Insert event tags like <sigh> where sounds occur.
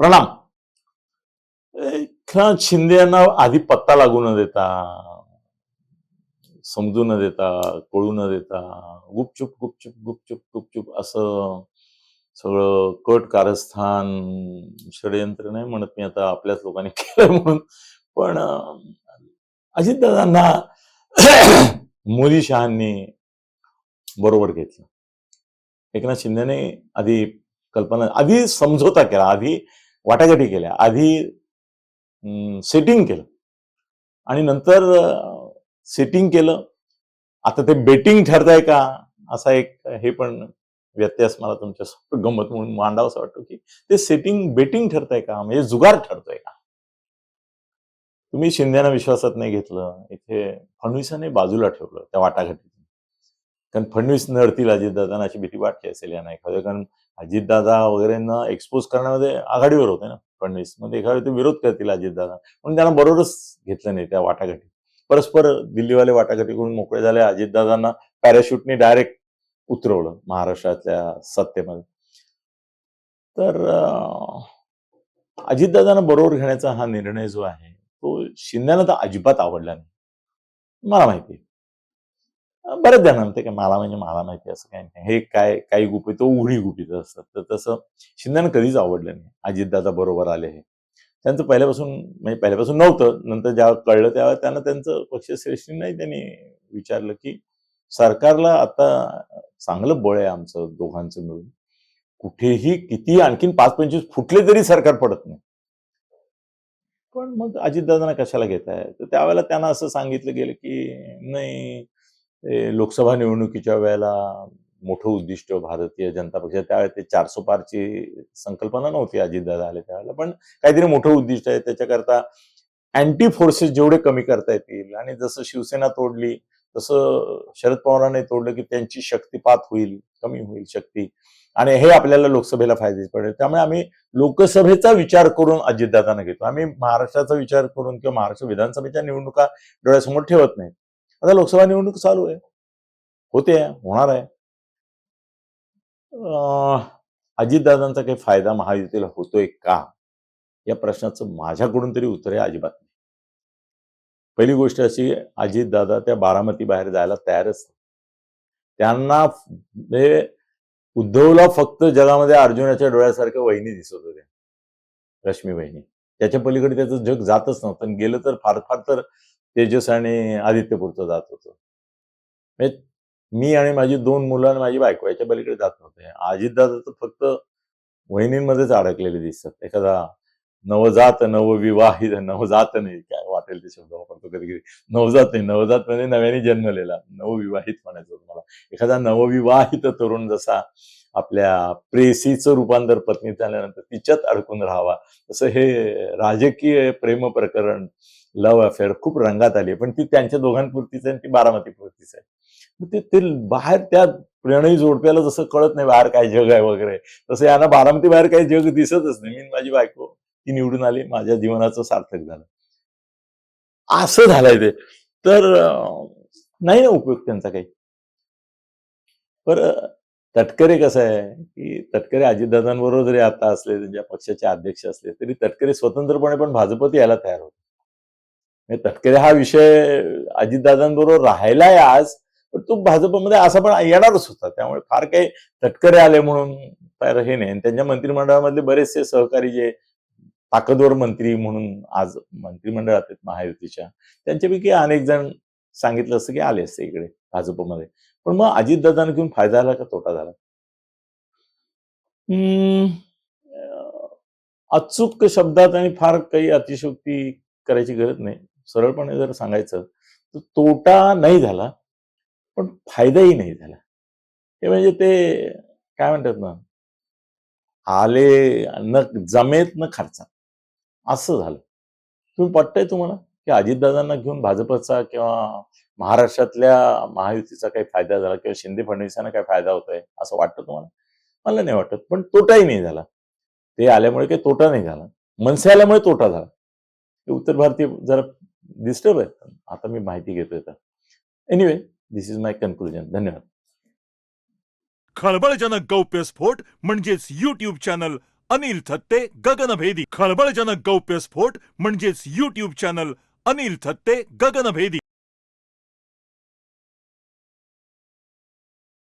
प्रणाम. एकनाथ शिंदे यांना आधी पत्ता लागू न देता समजू न देता कळू न देता गुपचूप गुपचूप गुपचूप गुपचूप असं सगळं कट कारस्थान षडयंत्र नाही म्हणत मी आता आपल्याच लोकांनी केलं म्हणून. पण अजितदादांना <coughs> मोदी शहांनी बरोबर घेतलं. एकनाथ शिंदेने आधी कल्पना आधी समझोता केला. आधी वाटाघाटी केल्या. आधी सेटिंग केलं. आणि नंतर सेटिंग केलं. आता ते बेटिंग ठरताय का? असा एक हे पण व्यत्यास मला तुमच्या गंमत म्हणून मांडावं असं की ते सेटिंग बेटिंग ठरतंय का? म्हणजे जुगार ठरतोय का? तुम्ही शिंद्यांना विश्वासात नाही घेतलं. इथे फडणवीसाने बाजूला ठेवलं त्या वाटाघाटी. कारण फडणवीस नडतील अजितदादांना अशी भीती वाटते असेल यांना एखाद्या कारण अजितदादा वगैरेंना एक्सपोज करण्यामध्ये आघाडीवर होते ना. फडणवीस मग एखाद्या ते विरोध करतील अजितदादा. म्हणून त्यांना बरोबरच घेतलं नाही त्या वाटाघाटी. परस्पर दिल्लीवाले वाटाघाटी करून मोकळे झाले. अजितदादांना पॅराशूटने डायरेक्ट उतरवलं महाराष्ट्रातल्या सत्तेमध्ये. तर अजितदादांना बरोबर घेण्याचा हा निर्णय जो आहे तो शिंद्याला तर अजिबात आवडला नाही. मला माहिती बऱ्याच अं, जण म्हणते की मला म्हणजे मला माहिती असं काही नाही. हे काय काही गुपित तो उघडी गुपित असतात तर तसं शिंद्यानं कधीच आवडलं नाही. अजितदादा बरोबर आले हे. त्यांचं पहिल्यापासून म्हणजे पहिल्यापासून नव्हतं. नंतर ज्या कळलं त्यावेळेस त्यांना त्यांचं पक्षश्रेष्ठींनाही त्यांनी विचारलं की सरकारला आता चांगलं बळ आहे आमचं दोघांचं मिळून. कुठेही किती आणखीन पाच पंचवीस फुटले तरी सरकार पडत नाही. पण मग अजितदादांना कशाला घेत आहे तर त्यावेळेला त्यांना असं सांगितलं गेलं की नाही लोकसभा निवडणुकीच्या वेळेला मोठं उद्दिष्ट भारतीय जनता पक्ष त्यावेळेला ते चारसो पारची संकल्पना नव्हती अजितदादा आले त्यावेळेला. पण काहीतरी मोठं उद्दिष्ट आहे. त्याच्याकरता अँटी फोर्सेस जेवढे कमी करता येतील आणि जसं शिवसेना तोडली तसं शरद पवारांनी तोडलं की त्यांची शक्तिपात होईल कमी होईल शक्ती. आणि हे आपल्याला लोकसभेला फायदे पडेल. त्यामुळे आम्ही लोकसभेचा विचार करून अजितदादांना घेतो. आम्ही महाराष्ट्राचा विचार करून किंवा महाराष्ट्र विधानसभेच्या निवडणुका डोळ्यासमोर ठेवत नाही. आता लोकसभा निवडणूक चालू आहे. होते होणार आहे. अजितदादांचा काही फायदा महायुतीला होतोय का? या प्रश्नाचं माझ्याकडून तरी उत्तर आहे अजिबात नाही. पहिली गोष्ट अशी अजितदादा त्या बारामती बाहेर जायला तयारच त्यांना उद्धवला फक्त जगामध्ये अर्जुनाच्या डोळ्यासारख्या वहिनी दिसत होत्या. रश्मी वहिनी. त्याच्या पलीकडे त्याचं जग जातच नव्हतं. आणि गेलं तर फार फार तर तेजस आणि आदित्यपूरचं जात होतं. म्हणजे मी आणि माझी दोन मुलं आणि माझी बायको याच्या पलीकडे जात नव्हते. अजितदादा तर फक्त वहिनींमध्येच अडकलेले दिसतात. एखादा नवजात नवविवाहित नवजात नाही काय वाटेल ते शब्द वापरतो कधी कधी नवजात नाही नवजात म्हणजे नव्याने जन्मलेला. नवविवाहित म्हणायचं होतं मला. एखादा नवविवाहित तरुण जसा आपल्या प्रेसीचं रूपांतर पत्नी झाल्यानंतर तिच्यात अडकून राहावा. तसं हे राजकीय प्रेम प्रकरण लव्ह अफेअर खूप रंगात आली पण ती त्यांच्या दोघांपुरतीच आहे आणि ती बारामतीपुरतीच आहे. ते ते बाहेर त्या प्रणयी जोडप्याला जसं कळत नाही बाहेर काय जग आहे वगैरे तसं यांना बारामती बाहेर काही जग दिसतच नाही. मी माझी बायको ती निवडून आली. माझ्या जीवनाचं सार्थक झालं. असं झालंय ते. तर नाही ना उपयोग त्यांचा काही. पर तटकरे कसं आहे की तटकरे अजितदादांबरोबर जरी आता असले त्यांच्या पक्षाचे अध्यक्ष असले तरी तटकरे स्वतंत्रपणे पण भाजपत यायला तयार होते. तटकरे हा विषय अजितदादांबरोबर राहायलाय आज पण तो भाजपमध्ये असा पण येणारच होता. त्यामुळे फार काही तटकरे आले म्हणून हे नाही. आणि त्यांच्या मंत्रिमंडळामधले बरेचसे सहकारी जे ताकदवर मंत्री म्हणून आज मंत्रिमंडळात आहेत महायुतीच्या त्यांच्यापैकी अनेक जण सांगितलं असतं की आले असते इकडे भाजपमध्ये. पण मग अजितदादांना घेऊन फायदा झाला का तोटा झाला? अचूक शब्दात आणि फार काही अतिशयोक्ती करायची गरज नाही. सरळपणे जर सांगायचं तर तोटा नाही झाला पण फायदाही नाही झाला. हे म्हणजे ते काय म्हणतात ना आले न जमेत न खर्चा. असं झालं. तुम्ही पटतंय तुम्हाला? की अजितदादांना घेऊन भाजपचा किंवा महाराष्ट्रातल्या महायुतीचा काही फायदा झाला किंवा शिंदे फडणवीसांना काही फायदा होतोय असं वाटतं तुम्हाला? मला नाही वाटत पण तोटाही नाही झाला. ते आल्यामुळे काही तोटा नाही झाला. मनसे आल्यामुळे तोटा झाला. उत्तर भारतीय जरा डिस्टर्ब आहेत आता मी माहिती घेतोय तर. Anyway this is my conclusion धन्यवाद. खळबळजनक गौप्यस्फोट म्हणजेच युट्यूब चॅनल अनिल थत्ते गगनभेदी. खळबळजनक गौप्यस्फोट म्हणजेच युट्यूब चॅनल अनिल थत्ते गगनभेदी.